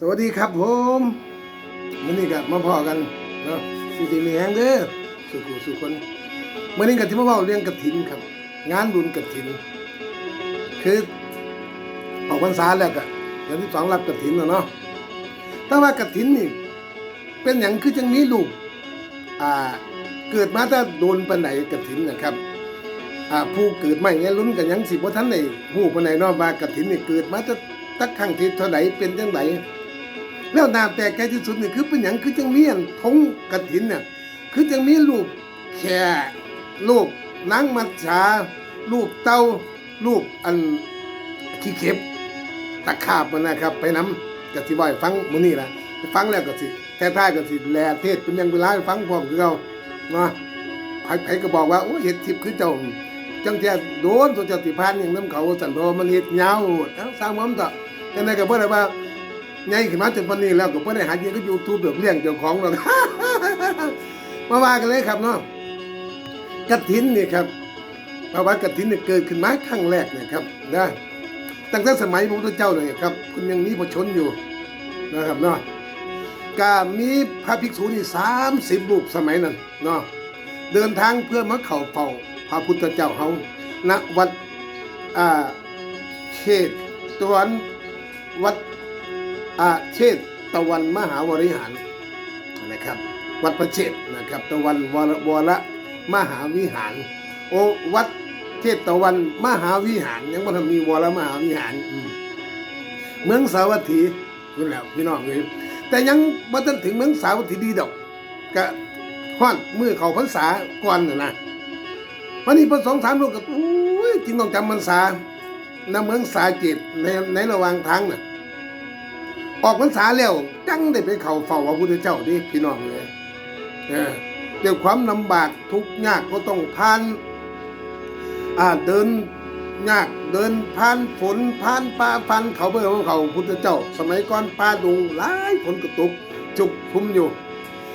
สวัสดีครับผมมื่อนี้ก็มาพอกันเนาะสุดีมีแห้งเด้อสุขุสุขคนมื่อนี้ก็ที่มาเว้าเรื่องกฐินครับ งานบุญกฐิน คือออกพรรษาแล้วก็เดือนที่สองรับกฐินแล้วเนาะแต่ว่ากฐินนี่ เป็นอย่างคือจังมีลูกอ่าเกิดมาแต่โดนปานไหนกฐินนะครับอ่าผู้เกิดใหม่เนี่ยลุ้นกันยังสิบ่ทันได้ฮู้ปานไหนนาะว่ากฐินนี่เกิดมาแต่ตักครั้งที่เท่าไหนเป็นจังได แล้วน้าแต่ไกที่สุดนี่คือเป็นหยังคือจังมีอันทงกฐินเนี่ยคือจังมีรูปแค่รูปนางมัจฉารูปเต้ารูปอันขี้เข็บตะขาบมันนะครับ ไปน้ำก็สิบ่ให้ฟังมื้อนี้ละฟังแล้วก็สิแท้ๆก็สิแลเทศเป็นเรื่องเวลาฟังพร้อมคือเก่าเนาะไผไผก็บอกว่าโอ้เห็ดทิพย์คือเจ้าจังแท้โดนตัวเจ้าติพานอย่างน้ำเขาสันโดมันเฮ็ดยาวเอ้าสร้างมันต่อจังได๋ก็บ่ได้ว่า ใหญ่ขึ้นมาจนปานนี้แล้วก็บ่ได้หาเงินก็ YouTube แบบเลี้ยงเจ้าของหรอก มาว่ากันเลยครับเนาะกฐินนี่ครับเพราะว่ากฐินเนี่ยเกิดขึ้นมาครั้งแรกเนี่ยครับนะตั้งแต่สมัยพระพุทธเจ้าเลยครับคุณยังมีพระชนอยู่นะครับเนาะก็มีพระภิกษุนี่30รูปสมัยนั้นเนาะเดินทางเพื่อมาเข้าเฝ้าพระพุทธเจ้าเฮาณวัดอ่าเชตตะวันวัด อาเชตตะวันมหาวริหารนะครับ วัดพระเชตนะครับ ตะวันวรวรมหาวิหาร โอวัดเชตตะวันมหาวิหาร ยังบ่ทันมีวรมหาวิหารอืมเมืองสาวัตถีนี่แหล้วพี่น้องเลยแต่ยังบ่ทันถึงเมืองสาวัตถีดีดอกก็ฮอดมือเขาพรรษาก่อนน่ะนะวันนี้พอสองสามลูกก็อุ้ยจริงต้องจำพรรษาณเมืองสาเกตในในระหว่างทางน่ะ ออกพรรษาแล้วจังได้ไปเข้าเฝ้าพระพุทธเจ้าดิพี่น้องเลยเดี๋ยวความลำบากทุกยากก็ต้องผ่านอ่าเดินยากเดินผ่านฝนผ่านป่าผ่านเขาเพื่อของเขาพุทธเจ้า สมัยก่อนป่าดงหลายฝนกระตุกจุกชุมอยู่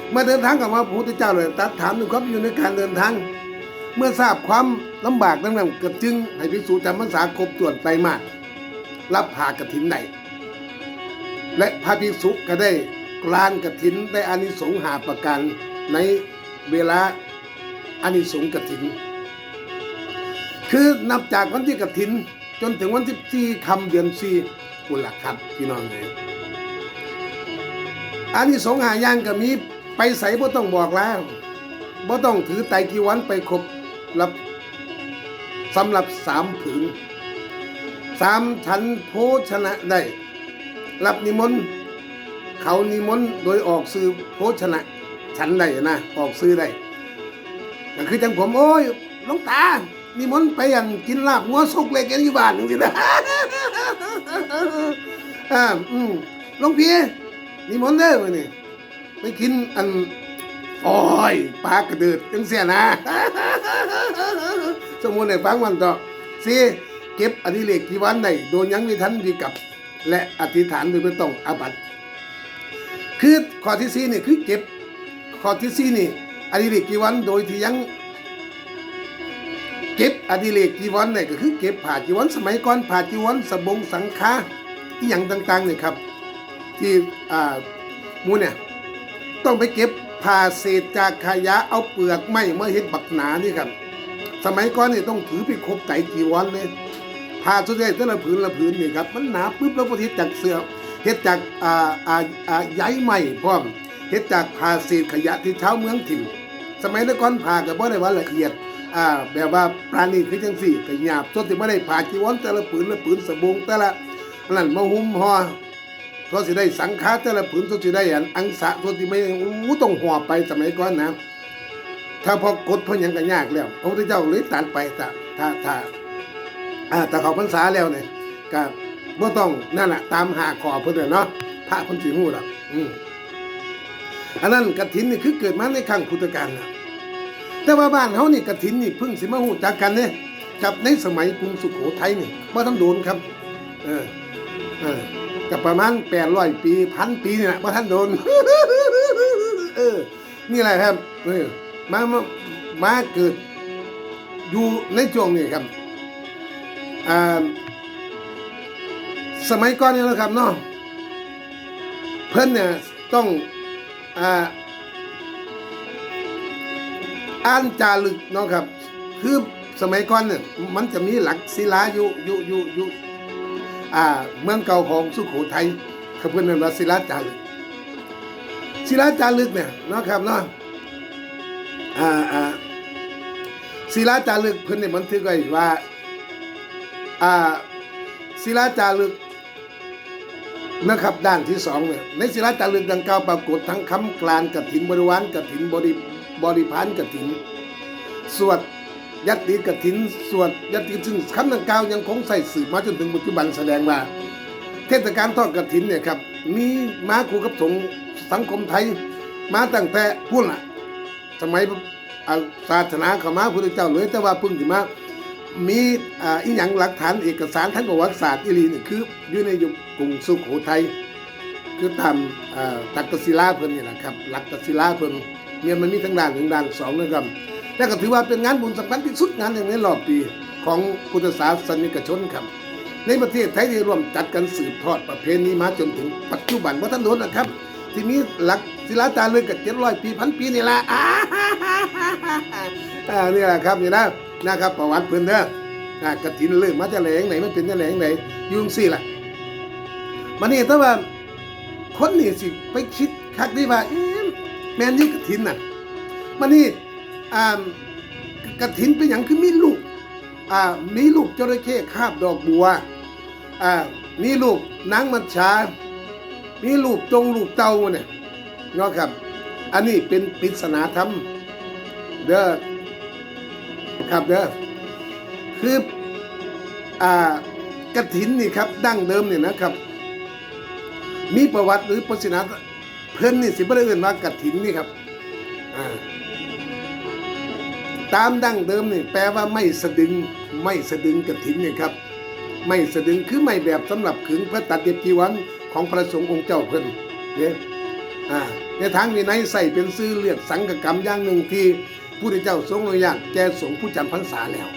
เมื่อเดินทางกลับมาพระพุทธเจ้าเลยตัดถามถึงความอยู่ในการเดินทาง เมื่อทราบความลำบากนั้นเกิดจึงให้ภิกษุจำพรรษาครบตรวจไตรมาสรับผ่ากฐินใด และพระภิกษุก็ได้กลานกฐินได้อานิสงส์หาประการในเวลาอานิสงส์กฐิน คือนับจากวันที่กฐิน จนถึงวันที่สี่คำเดือนสี่กุหลักครับพี่น้องเลยอันนี้สงส์หาย่างก็มีไปใส่บ่ต้องบอกแล้วบ่ต้องถือไตกีวันไปครบรับสำหรับสามผืนสามชั้นโภชนะได้ รับนิมนต์เขานิมนต์โดยออกซื้อโภชนะฉันได้นะออกซื้อได้ก็คือจังผมโอ้ยลวงตานิมนต์ไปอันกินลาบงัวสุกเล็กกันอยู่บ้านจังๆนะอ่าอืมลวงพี่นิมนต์เด้อมื้อนี้ไปกินอันโอ้ยปลากระเดิดจังเสียนะสมมุติให้ฟังมันต่อสิเก็บอดิเรกกี่วันได้โดยยังไมีทันดีกับ และอธิษฐานโดยไม่ต้องอาบัติคือข้อที่สี่นี่คือเก็บข้อที่สี่นี่อดิเรกกีวันโดยที่ยังเก็บอดิเรกจีวรเนี่ยก็คือเก็บผ่าจีวรสมัยก่อนผ่าจีวรสบงสังฆาที่อย่างต่างๆเนี่ยครับ ที่อ่ามูเนี่ยต้องไปเก็บผ่าเศษจากขยะเอาเปลือกไม้มาเฮ็ดบักหนานี่ครับ สมัยก่อนเนี่ยต้องถือไปครบไก่จีวรเลย ผ่าสุดท้ายแต่ละผืนละผืนนี่ครับมันหนาปึ๊บแล้วก็เฮ็ดจากเสือเฮ็ดจากอ่าอ่าอ่าใยไม้พร้อมเฮ็ดจากผ่าเศษขยะที่ชาวเมืองถิ่นสมัยแต่ก่อนผ่าก็บ่ได้ว่าละเอียดอ่าแบบว่าปราณีคือจังซี่ก็หยาบส่วนที่บ่ได้ผ่าจีวรแต่ละผืนละผืนสบงแต่ละอันนั้นมาหุ้มห่อก็สิได้สังฆาแต่ละผืนก็สิได้อันอังสะตัวที่ไม่อู้ต้องห่อไปสมัยก่อนนะถ้าพอกดพิ่นยังก็ยากแล้วพระพุทธเจ้าเลยตัดไปถ้าถ้าถ้า อ่าแต่เขาพรรษาแล้วเนี่ยก็บ่ต้องนั่นแหละตามหาขอเพิ่นเนาะพระเพิ่นสิฮู้ดอกอืมอันนั้นกฐินนี่คือเกิดมาในครั้งพุทธกาลนะแต่ว่าบ้านเฮานี่กฐินนี่เพิ่งสิมาฮู้จักกันเนี่ยกับในสมัยกรุงสุโขทัยนี่บ่ทันโดนครับ เออเออกับประมาณแปดร้อยปีพันปีนี่แหละว่าท่านโดน เออ นี่แหละครับเออมามามาเกิดอยู่ในช่วงนี้ครับ สมัยก่อนนี่นะครับเนาะเพิ่นเนี่ยต้องอ่าอ่านจารึกเนาะครับคือสมัยก่อนเนี่ยมันจะมีหลักศิลาอยู่อยู่อยู่อยู่อ่าเมืองเก่าของสุโขทัยเขาเพิ่นเรียกว่าศิลาจารึกศิลาจารึกเนี่ยเนาะครับเนาะอ่าอ่าศิลาจารึกเพิ่นเนี่ยบันทึกไว้ว่า อ่าศิลาจารึกนะครับด้านที่สองเนี่ยในศิลาจารึกดังกล่าวปรากฏทั้งคำกลานกฐินบริวารกฐินบริบริพานกฐิน สวดยัตติกฐิน สวดยัตติซึ่งคำดังกล่าวยังคงใส่สืบมาจนถึงปัจจุบันแสดงว่า เทศกาลทอดกฐินเนี่ยครับมีมาคู่กับสงสังคมไทยมาตั้งแต่พุ่นละสมัยอาศาสนาข้ามาพระพุทธเจ้าเลยแต่ว่าเพิ่งสิมา มีอ่าอีหยังหลักฐานเอกสารทางประวัติศาสตร์อีหลีนี่คืออยู่ในยุคกรุงสุโขทัยคือตามอ่าตักกศิลาเพิ่นนี่แหละครับหลักกศิลาเพิ่นเมียมันมีทั้งด้านหนึ่งด้านสองนะครับและก็ถือว่าเป็นงานบุญสำคัญที่สุดงานหนึ่งในรอบปีของพุทธศาสนิกชนครับในประเทศไทยที่ร่วมจัดกันสืบทอดประเพณีมาจนถึงปัจจุบันว่าท่านโดนนะครับ ที่มีหลักศิลาจารึกกับเจ็ดร้อยปีพันปีนี่แหละอ่าอ่านี่แหละครับนี่นะนะครับประวัติเพิ่นเด้ออ่ากฐินเรื่องมาจะแหลงไหนมันเป็นจะแหลงไหนยุ่งสี่ล่ะมันนี่ถ้าว่าคนนี่สิไปคิดคักดีว่าเอ๊ะแมนนี่กฐินน่ะมันนี่อ่ากฐินเป็นอย่างคือมีลูกอ่ามีลูกจระเข้คาบดอกบัวอ่ามีลูกนางมัจฉา มีลูกจงลูกเต่าเนี่ยเนาะครับ อันนี้เป็นปริศนาธรรม เด้อครับเด้อคืออ่ากระถินนี่ครับ ดั้งเดิมเนี่ยนะครับ มีประวัติหรือปริศนาเพิ่นนี่สิบ่ได้เอ่นว่ากระถินนี่ครับอ่าตามดั้งเดิมนี่แปลว่าไม่สะดึงไม่สะดึงกระถินนี่ครับ ไม่สะดึงคือไม่แบบสำหรับขึงเพื่อตัดเย็บจีวันของพระสงฆ์องค์เจ้าเพิ่นเนี่ยอ่าในทางวินัยใส่เป็นซื้อเลือกสังกกรรมอย่างหนึ่งที่ผู้ที่เจ้าทรงอนุญาตแก่สงฆ์ผู้จำพรรษาแล้ว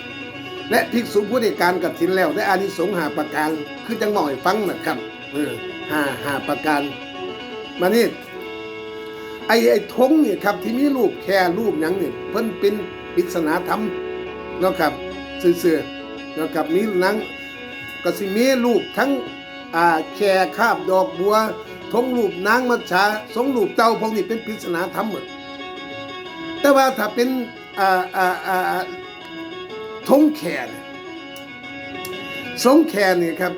และภิกษุผู้ได้การกฐินแล้วได้อานิสงส์หาประการคือจังหน่อยฟังนะครับเออหาหาประการมานี่ไอ้ไอ้ธงเนี่ยครับที่มีรูปแค่รูปยังเนี่ยเพิ่นเป็นปริศนาธรรมนะครับซื่อๆนะครับมีนัง ก็สิมีรูปทั้งแค่คาบดอกบัวธงรูปนางมัจฉาทรงรูปเจ้าพวกนี้เป็นปริศนาธรรมหมดแต่ว่าถ้าเป็นอ่าอ่าอ่าอ่าธงแค่เนี่ยทรงแค่นี่ครับ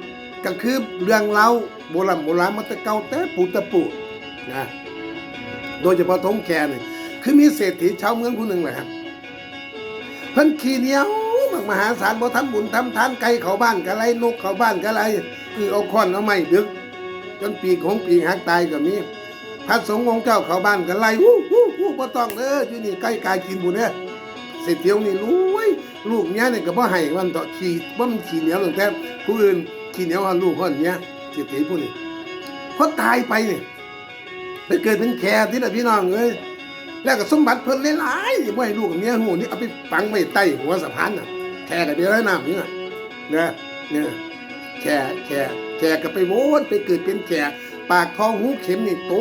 ก็คือเรื่องเล่าโบราณโบราณมาแต่เก่าแต่ปูตะปูนะโดยเฉพาะทงแคนี่คือมีเศรษฐีชาวเมืองผู้หนึ่งแหละครับเพิ่นขี้เหนียว มากมหาศาลบ่ทำบุญทำทานไก่เขาบ้านกะไรนกเขาบ้านกะไรคือเอาค้อนเอาไม้ดึก จนปีกของปีกหักตายก็มีพระสงฆ์องค์เจ้าเขาบ้านกะไรวู้วู้วู้บ่ต้องเด้ออยู่นี่ไก่กายกินบุญเด้อเศรษฐีองค์นี่รวยลูกเนี้ยเนี่ยก็บ่ให้มันต่อขี้บ่มันขี้เหนียวตั้งแต่ผู้อื่นขี้เหนียวหันลูกหันเนี้ยเศรษฐีผู้นี้พอตายไปเนี่ยไปเกิดเป็นแขกที่น่ะพี่น้องเอ้ยแล้วก็สมบัติเพิ่นหลายๆบ่ให้ลูกกับเมียหูนี่เอาไปฝังไว้ใต้หัวสะพานน่ะ แขกก็เดียวได้น้ำนี่น่ะเนี่ยเนี่ยแขกแขกแขกก็ไปโวนไปเกิดเป็นแขกปากทองหูเข็มนี่โต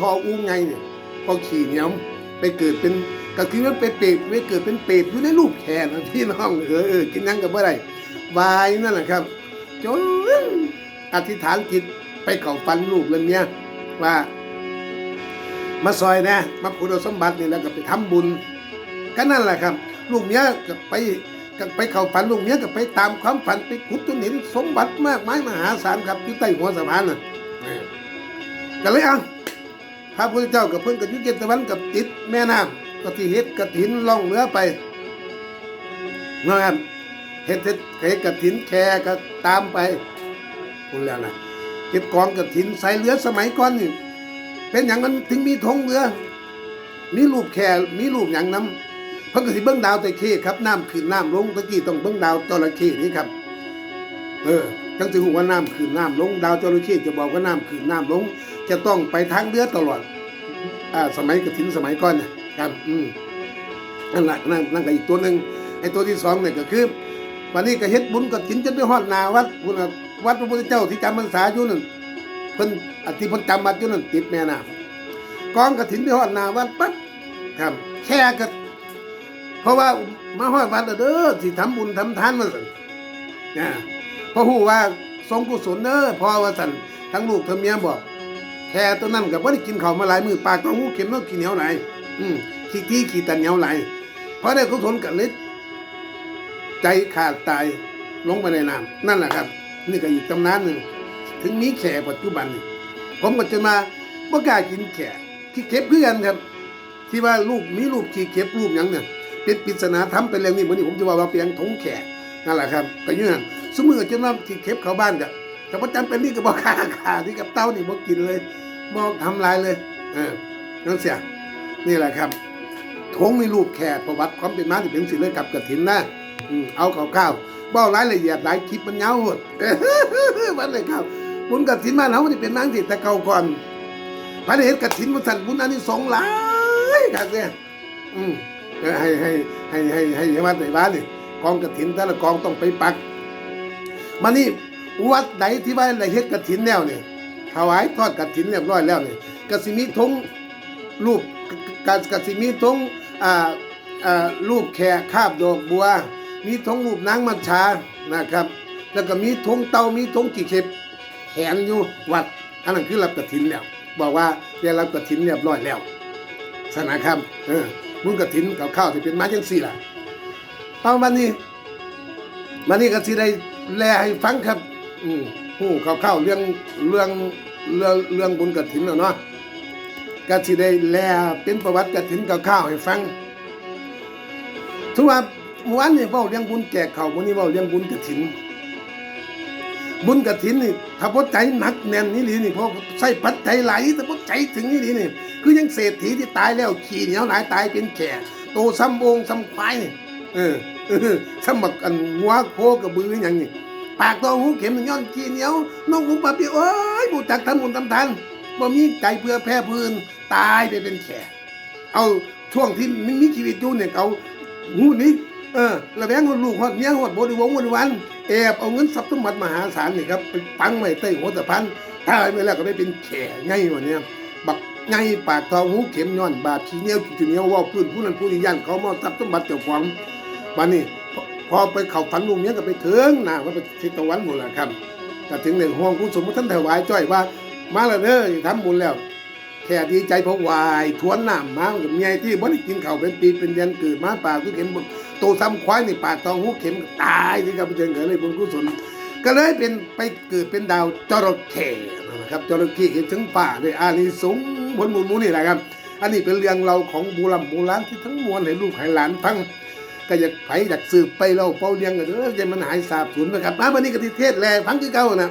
ทออูไงเนี่ยพอขี่เหนียวไปเกิดเป็นก็คือมันไปเปรตไปเกิดเป็นเปรตอยู่ในรูปแขกนะพี่น้องเออเออกินนั่งกับเมื่อไรวายนั่นแหละครับจนอธิษฐานจิตไปเข้าฟันลูกเรื่องเนี้ยว่ามาซอยนะมาคุณสมบัตินี่แล้วก็ไปทำบุญก็นั่นแหละครับ ลูกเมียก็ไป ก็ไปเข้าฝันลูกเมียก็ไปตามความฝันไปขุดจนห็นสมบัติมากมายมหาศาลครับอยู่ใต้หัวสะพานน่ะก็เลยเอาพระพุทธเจ้ากับเพิ่อนกับยุเกตวันกับติดแม่น้ำก็ที่เฮ็ดกระถินล่องเรือไปนะครับเฮ็ดเฮ็ดเฮ็ดกระถินแค่ก็ตามไปคุณแล้วนะเฮ็ดกองกระถินใส่เรือสมัยก่อนนี่เป็นอย่างนั้นถึงมีธงเรือ มีรูปแค่มีรูปอย่างน้ำ เพิ่งก็สิเบิ้งดาวต่เข้ครับน้ำขึ้นน้ำลงตะกี้ต้องเบิ้งดาวจระเข้นี่ครับ เออจังสิหูว่าน้ำขึ้นน้ำลง ดาวจระเข้จะบอกว่าน้ำขึ้นน้ำลง จะต้องไปทางเรือตลอด อ่า สมัยกระถินสมัยก่อนนะครับ อืมนั่นแหละนั่นนั่นก็อีกตัวหนึ่งไอ้ตัวที่สองเนี่ยก็คือวันนี้ก็เฮ็ดบุญกระถินจนไปฮอดนาวัดพุ่นน่ะวัดพระพุทธเจ้าที่จำพรรษาอยู่นั่นเพิ่นอันที่เพิ่นจำวัดอยู่นั่นติดแม่น้ำกองกระถินไปฮอดนาวัดปั๊บครับแค่ก็ เพราะว่ามาฮอดวัดเด้อสิทำบุญทำทานมาสั่นนะเพราะฮู้ว่าทรงกุศลเด้อพอว่าสั่นทั้งลูกทั้งเมียบอกแค่ตัวนั้นก็บ่ได้กินข้าวมาหลายมือปากต้องหูเข็มต้องกินเหนียวไหลอืมขี้ที่ขี้ตันเหนียวไหลเพราะได้กุศลกันเลยใจขาดตายลงไปในน้ำนั่นแหละครับ นี่ก็อีกตำนานหนึ่งถึงมีแข่ปัจจุบันนี่ผมก็จะมาบ่กล้ากินแข่ขี้เก็บเพื่อกันครับ ที่ว่าลูกมีลูกขี้เก็บรูปยังเนี่ย เป็นปริศนาธรรมเป็นเรื่องนี้วันนี้ผมจะว่าว่าเปียงทงแข่นั่นแหละครับก็ยื่นนสมมือจนว่าขี้เก็บเข้าบ้านกับแต่ว่าจำเป็นนี่ก็บอกขาขาที่กับเต้านี่บ่กินเลยบ่ทำลายเลยเออนั่นเสียนี่แหละครับทงมีรูปแข่ประวัติความเป็นมาที่เป็นสิเลยกับกระถินนะเอาข้าวๆเบ้ารายละเอียดหลายคลิปมันยาหมดวันเลยครับบุญกระถินมาแล้วมันเป็นนางสิแต่เก่าก่อนพระเดชกระถินมันสั่นบุญอันนี้สงหลายครับเนี่ยอืม ให้ให้ให้ให้ให้ให้วัดไหนบ้านนี่กองกระถินแต่ละกองต้องไปปักมานี่วัดไหนที่ว่าได้เฮ็ดกระถินแล้วเนี่ยถวายทอดกระถินเรียบร้อยแล้วเนี่ยกสิมีธงรูปกกสิมีธงอ่าอ่ารูปแขกคาบดอกบัว มีธงรูปนางมัญชานะครับ แล้วก็มีธงเตามีธงกี่เข็บแขนอยู่วัดอันนั้นคือรับกระถินแล้ว บอกว่าได้รับกระถินเรียบร้อยแล้วสนะครับเออ มึงกระถินกับข้าวที่เป็นมาจังสี่ล่ะเอาวันนี้วันนี้ก็สิได้แลให้ฟังครับ อืมผู้ข้าวๆเรื่องเรื่องเรื่องเรื่องบุญกระถินแล้วเนาะก็สิได้แลเป็นประวัติกระถินข้าวๆให้ฟังทุกว่าเมื่อวานนี่เว้าเรื่องบุญแจกข้าววันนี้เว้าเรื่องบุญกระถินบุญกระถินนี่ถ้าพอใจหนักแน่นนี่หลีนี่พราะใส่ปัจจัยไหลแต่พอใจถึงนี่หลีนี่ คือยังเศรษฐีที่ตายแล้วขี่เหนียวหลายตายเป็นแก่โตซ้ำองซ้ำควายเออเออซ้ำบักอันหัวโคกระบืออย่างนี้ปากตองหูเข็มย้อนขี่เหนียวน้องหูปะปีโอ้ยบูจักทำบุญทำทานบ่มีใจเพื่อแพ้พื้นตายไปเป็นแก่เอาช่วงที่มันมีชีวิตอยู่เนี่ยเขาหูนี้เออระแวงคนลูกหอดเมียหอดบริวงบริวันแอบเอาเงินทรัพย์สมบัติมหาศาลนี่ครับไปปังไว้ใต้หัวตะพันตายไปแล้วก็ไปเป็นแข่ไงวะเนี่ย ไงปากทองหูเข็มย้อนบาดขี้เหนียวขี้เหนียวว่าพื้นผู้นั้นผู้นี้ยันเขามาทรัพย์สมบัติเจ้าของบัดนี้พอไปเข้าฝันลุงเนี้ยก็ไปเถึงหน้าว่าไปทิศตะวันหมดละครับก็ถึงในห้องผู้สมมุติท่านถวายจ้อยว่า มาแล้วเด้อทำบุญแล้วแค่ดีใจเพราะวายทวนน้ำมากับเมียที่บ่ได้กินข้าวเป็นปีเป็นเดือนเกิดมาปากคือเข็มโตซ้ำควายในปากทองหูเข็มตายที่กับเจิงเกิดเลยบุญกุศลก็เลยเป็นไปเกิดเป็นดาวจระเข้นะครับจระเข้เห็นถึงป่าด้วยอานิสงส์ ผลบุญมูนี่แหละครับ อันนี้เป็นเรื่องเราของบูรำโบราณที่ทั้งมวลให้ลูกให้หลานฟังก็อยากไผอยากสืบไปเราเป้าเลี้ยงกันเด้อจะมันหายสาบสูญนะครับมาวันนี้ก็ที่เทศแลฟังคือเก่านะ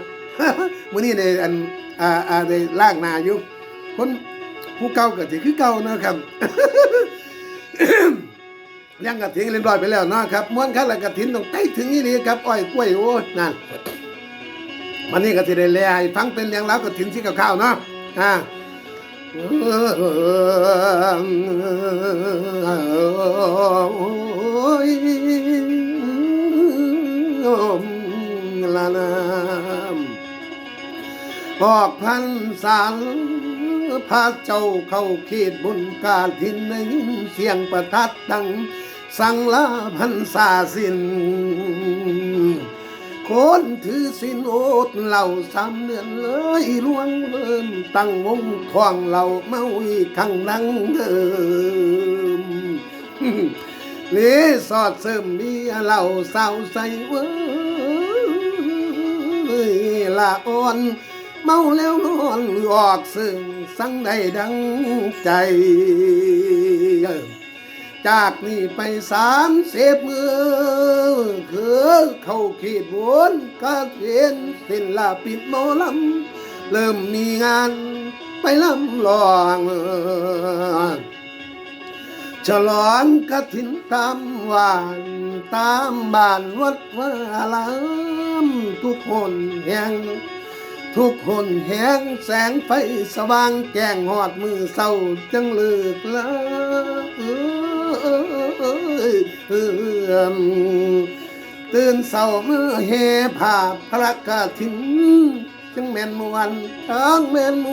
มื้อนี้ในอันอ่าอ่าในล่างนาอยู่คนผู้เก่าก็สิคือเก่านะครับยังกระถินเรียบร้อยไปแล้วนะครับม้วนคันละกระถินต้องใกล้ถึงนี่นี่ครับอ้อยกล้วยโอ้นั่นวันนี้ก็สิได้แลฟังเป็นเรื่องราวกระถินสิกับข้าวเนาะอ่า ลานามออกพันสารพาเจ้าเข้าเขตบุญกาทินในยินเสียงประทัดดัง สั่งลาพันสาสิน คนถือสินโอดเหล่าสามเดือนเลยล่วงเริ่มตั้งวงทองเหล่าเมาอีกครั้งดังเดิมเลสอดเสริมมีเหล่าสาวใส่เว้ยละอ่อน เมาแล้วนอนออกซึ่งสังใดดังใจ จากนี้ไปสามเสพมือ คือเขาขีดวนก็เห็นสิ้นลาปิดหมอลำเริ่มมีงานไปลำลองฉลองกฐินตามวานตามบ้านวัดวาลามทุกคนแห่งทุกคนแหงแสงไฟสว่างแจ้งหอดมือเศร้าจังเลิกละ ตื่นเศร้าเมื่อเฮภาพพระกฐินจังแม่นมวนจังแม่นม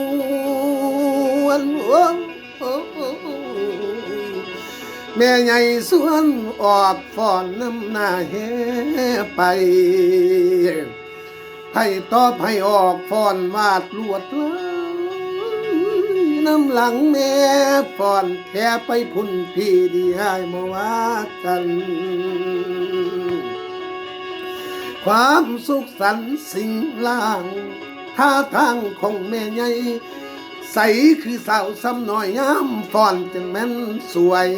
วนโอ้โอ้โอ้แม่ใหญ่สวนออดฟ้อนน้ำหน้าเฮไปให้ต่อให้ออกฟอนวาดลวดลาย น้ำหลังแม่ฟ้อนแค่ไปพุ่นพี่ดีให้มาว่ากัน ความสุขสันสิ่งล่างท่าทางของแม่ใหญ่ใสคือสาวซ้ำหน้อยงามฟอนจังแม่นสวย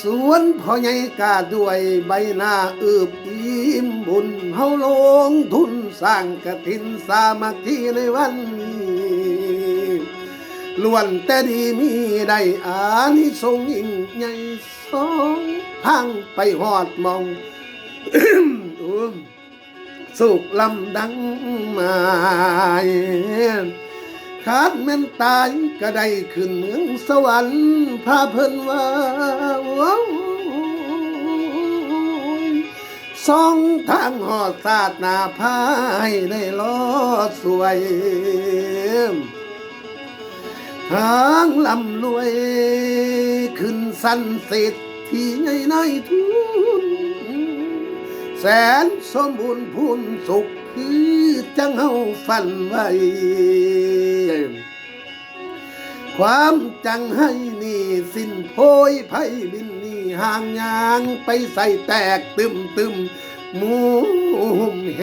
สวนพ่อใหญ่กาด้วยใบหน้าอืบอิ่มบุญเฮาลงทุนสร้างกระถินสามัคคีในวัน ล้วนแต่ดีมีได้อานิสงส์ยิ่งใหญ่สองพังไปหอดมองอุ้มสุกลำดังมาขาดแม่นตายก็ได้ขึ้นเมืองสวรรค์พาเพิ่นว่าสองทางหอดศาสนาพายได้ลอดสวย ทางลำรวย ขึ้นสันเสร็จที่ใหญ่ในทุน แสนสมบูรณ์พูนสุขคือจังเฮาฝันไว้ ความจังให้นี่สิ้นโพยไพ่บินนี่ห่างยางไปใส่แตกตึมตึมหมุมแห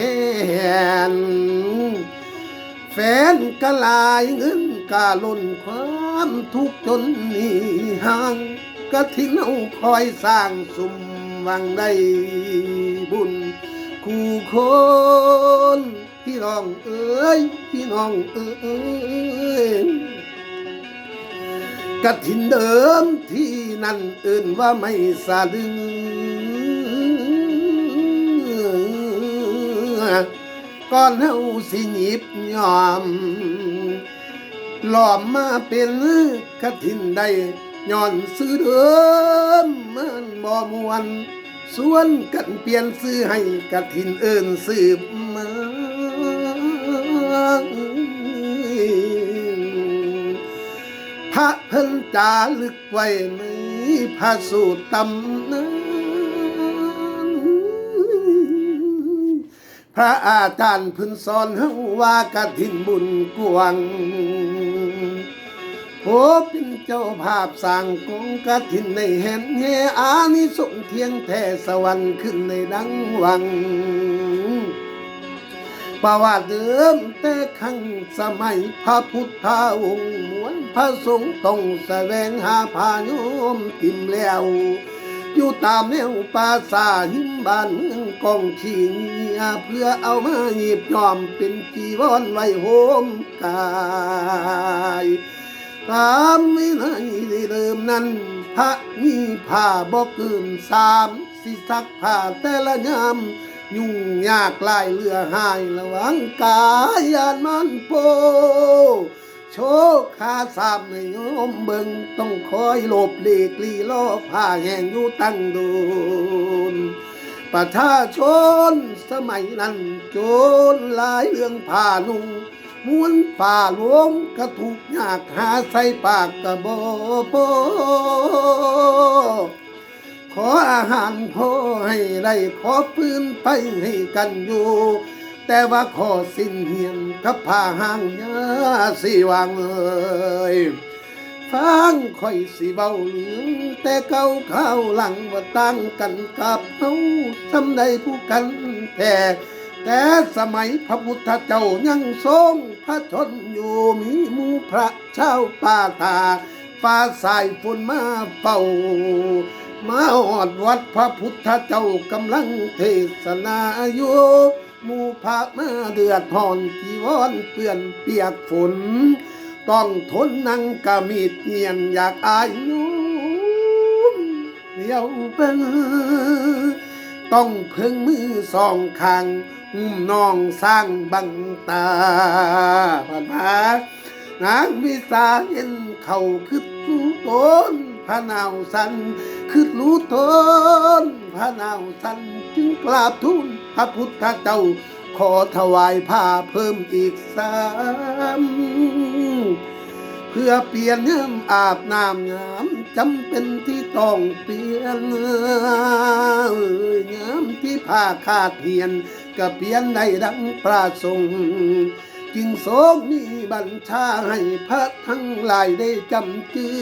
น แฟนกะลายเงินกาล้นความทุกข์จนหนีห่างกะทิ้งเอาคอยสร้างสุมวังได้บุญ คู่คนพี่น้องเอ้ยพี่น้องเอ้ยกะถินเดิมที่นั่นเอื่นว่าไม่สะดึง ก่อนเฮาสิหยิบยอมหลอมมาเป็นกระถินได้ย้อนซื้อเดิมมันบ่มวนส่วนกันเปลี่ยนซื้อให้กระถินเอินสืบมาพระเพิ่นจาลึกไว้ในพระสูตรตำนาน พระอาจารย์พิ่นสอนเฮาว่ากฐินบุญกวงโอเป็นเจ้าภาพสร้างกองกฐินในแห่นแห่อานิสงเทียงแท้สวรรค์ขึ้นในดังวังประวัติเดิมแต่ครั้งสมัยพระพุทธองค์มวนพระสงฆ์ต้องแสวงหาพาโยมติมแล้ว อยู่ตามแนวป่าสาหิมบ้านเมืองกองขีเงียเพื่อเอามาหยิบยอมเป็นจีวรไว้โหมกายตามวินัยเดิมนั้น พระมีผ้าบอกเกินสามสิซักผ้าแต่ละยามยุ่งยากลายเรือหายระวังกายานมันโป โชคขาสามในโยมเบิงต้องคอยหลบหลีกลีลอผ้าแห้งอยู่ตั้งโดนประชาชนสมัยนั้นโจรหลายเรื่องผ้านุ่งม้วนฝ่าหลวงกระถูกยากหาใส่ปากกระบอโปขออาหารพ่อให้ได้ขอปืนไปให้กันอยู่ แต่ว่าขอสิ้นเหียนกับผ้าห่างยาสีวางเอ่ยฟังค่อยสิเบาเหลืองแต่เก่าข้าวหลังว่าตั้งกันกับเฮาทำได้ผู้กันแต่แต่สมัยพระพุทธเจ้ายังทรงพระชนอยู่มีมูพระเจ้าป่าตาฟ้าสายฝนมาเป่า มาหอดวัดพระพุทธเจ้ากำลังเทศนาอยู่ มูพระมาเดือดหอนจีวรเปื้อนเปียกฝน ต้องทนนั่งกะมีดเงียนอยากอายนุ่มเดียวเป็นต้องเพิ่งมือสองข้างอุ้มน้องสร้างบังตาผ่านพานางวิสาเห็นเขาคือรู้ตนพระนาวสันคือรู้ตนพระนาวสันจึงกราบทูล พระพุทธเจ้า ขอถวายผ้าเพิ่มอีกสามเพื่อเปลี่ยนน้ำอาบน้ำยามจำเป็นที่ต้องเปลี่ยนยามที่ผ้าขาดเหียนก็เปลี่ยนได้ดังประสงค์จึงโศกมีบัญชาให้พระทั้งหลายได้จำจือ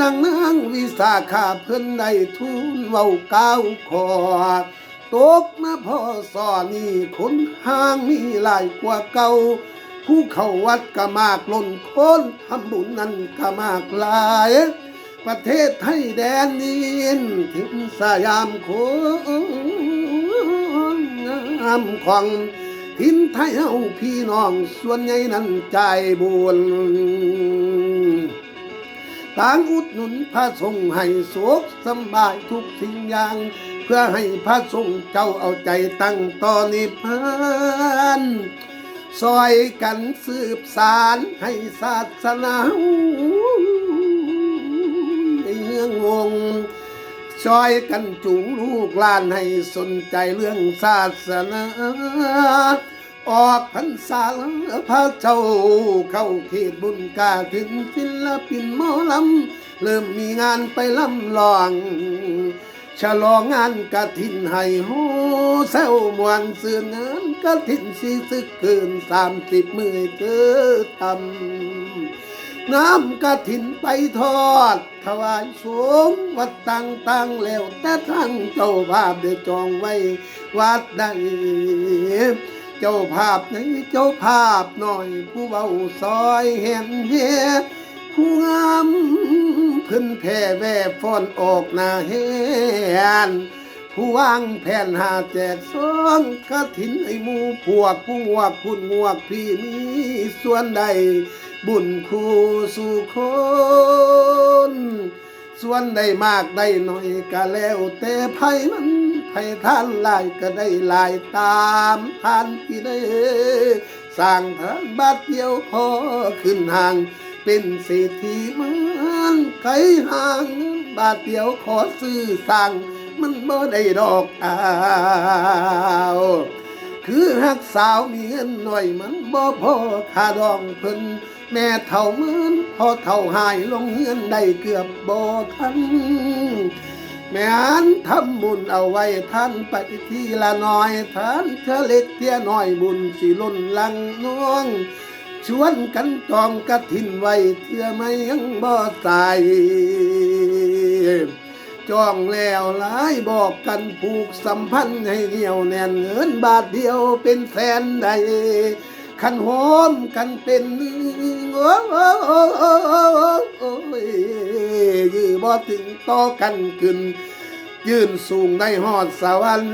นางนางวิสาขาเพิ่นได้ทูลเว้าก้าวขอ ตกมาพ่อสอนี่คนห้างมีหลายกว่าเก่าผู้เข้าวัดก็มากล้นคนทำบุญนั้นก็มากหลาย ประเทศไทยแดนดินทิมสยามโคงงามของทินไทยเฮาพี่น้องส่วนใหญ่นั้นใจบุญต่างอุดหนุนพระสงฆ์ให้สุขสบายทุกสิ่งอย่าง เพื่อให้พระสงฆ์เจ้าเอาใจตั้งต่อนิพพานซอยกันสืบสารให้ศาสนาให้เรื่องวงช่วยกันจูงลูกหลานให้สนใจเรื่องศาสนาออกพรรษาพระเจ้าเข้าเขตบุญกาถึงศิลปินหมอลำเริ่มมีงานไปลำลอง ฉลองงานกะถินให้โฮเซลมวนสื่องานกะถินสีซึกเกินสามสิบมือเจอทำน้ำกะถินไปทอด ถวายสงวัดต่างๆแล้วแต่ทั้งเจ้าภาพได้จองไว้วัดใดเจ้าภาพในเจ้าภาพหน่อยผู้เบาซอยเห็นเฮ ผู้งามเพิ่นแผ่แว่ฟ้อนออกหน้าเฮนผู้วางแผ่นหาแจกซองกระถินไอหมูพวกผู้งวกคุณงวกพี่มีส่วนใด บุญคู่สู่คนส่วนได้มากได้น้อยก็แล้วแต่ไผมันไผท่านหลายก็ได้หลายตามท่านที่ได้สร้างทานบาทเดียวพอขึ้นห่าง เป็นเศรษฐีเหมือนไก่ห่างบาทเดียวขอซื้อสั่งมันบ่ได้ดอกอ้าวคือหักสาวมีเงินหน่อยมันบ่พอค่าดองเพิ่นแม่เท่าเหมือนพอเท่าหายลงเงินได้เกือบบ่ทันแม่อันทำบุญเอาไว้ท่านไปทีละน้อยท่านเธอเล็กเทียน้อยบุญสิล้นลังน้อง ชวนกันจองกระถินไว้เทื่อไม่ยังบ่ตายจองแล้วหลายบอกกันผูกสัมพันธ์ให้เหนียวแน่นเงินบาทเดียวเป็นแสนใดขันหอมกันเป็นโอ้ยยื้อบ่ถึงต่อกันขึ้น ยืนสูงได้หอดสวรรค์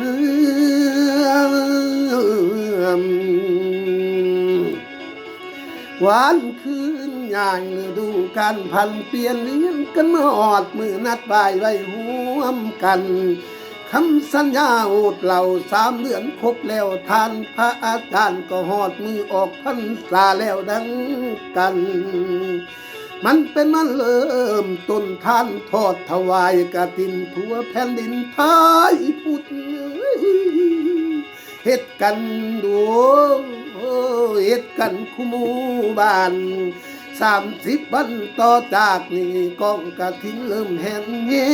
หวานคืนใหญ่ฤดูการพันเปลี่ยนเลี้ยงกันมาหอดมือนัดบายไว้ห่วมกันคำสัญญาโอดเหล่าสามเดือนครบแล้วทานพระอาจารย์ก็หอดมือออกพรรษาแล้วดังกัน มันเป็นมันเริ่มต้นท่านทอดถวายกระตินทั่วแผ่นดินไทยพุทธเฮ็ดกันดู เฮ็ดกันคุหมูบ้านสามสิบวันต่อจากนี้กองกระถินเริ่มแห่นแห่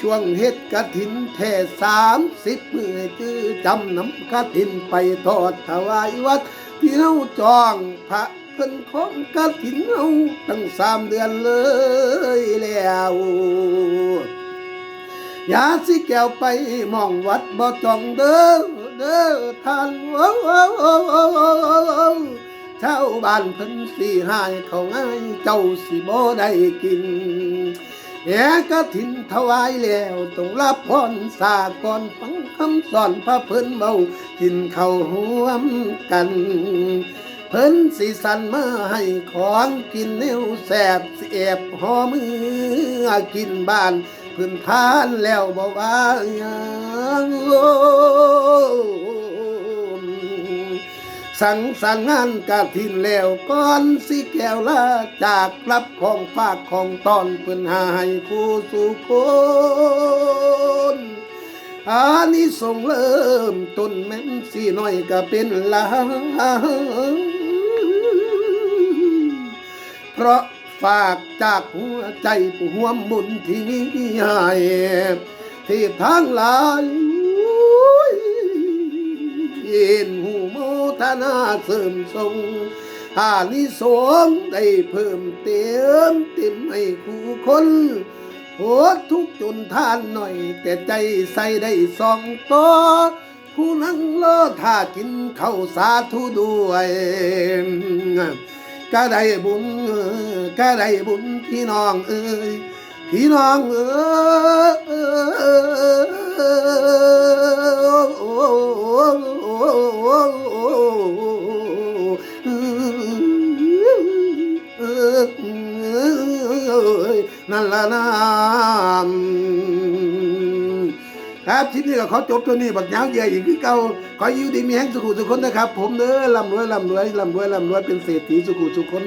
ช่วงเฮ็ดกระถินแท่สามสิบมือจื้อจำน้ำกระถินไปทอดถวายวัด ที่เฮาจองพระเพิ่นของกระถินเฮาตั้งสามเดือนเลยแล้วยาสิแก้วไปมองวัดบ่จองเด้อ เด้อท่านโอ้โอ้โอ้โอ้โอ้โอ้โอ้ชาวบ้านเพิ่นสิหายเขาง่ายเจ้าสิบ่ได้กินแหกระถินถวายแล้วต้องรับพรสากรฟังคำสอนพระเพิ่นเบากินข้าวห่วมกัน เพิ่นสีสันมาให้ของกินเนวแสบสิแอบหอมือกินบ้าน เพิ่นทานแล้วบอกว่าหยังสังสรรค์งานกะทินแล้วก่อนสิแก้วลาจากรับของฝากของตอนเพิ่นหาให้ผู้สู่คนอานิสงส์เริ่มต้นแม่นสีน้อยก็เป็นลางเพราะ ฝากจากหัวใจผู้ห่วมบุญที่มีให้ที่ทางหลายย็นหูโมทนาเสริมทรงอานิสงได้เพิ่มเติมเต็มให้คู่คนโหดทุกข์จนทานหน่อย แต่ใจใส่ได้สองต่อผู้นั่งรอท่ากินเข้าสาธุด้วย ก็ได้บุญก็ได้บุญพี่น้องเอ้ยพี่น้องเอ้ยนั่นละนาม ครับคลิปนี้ก็ขอจบตัวนี้บักยาวเยียอีกที่เก่าขออยู่ดีมีแห้งสุขุสุขคนนะครับ ผมเด้อลำรวยลำรวยลำรวยลำรวยเป็นเศรษฐีสุขุสุขคน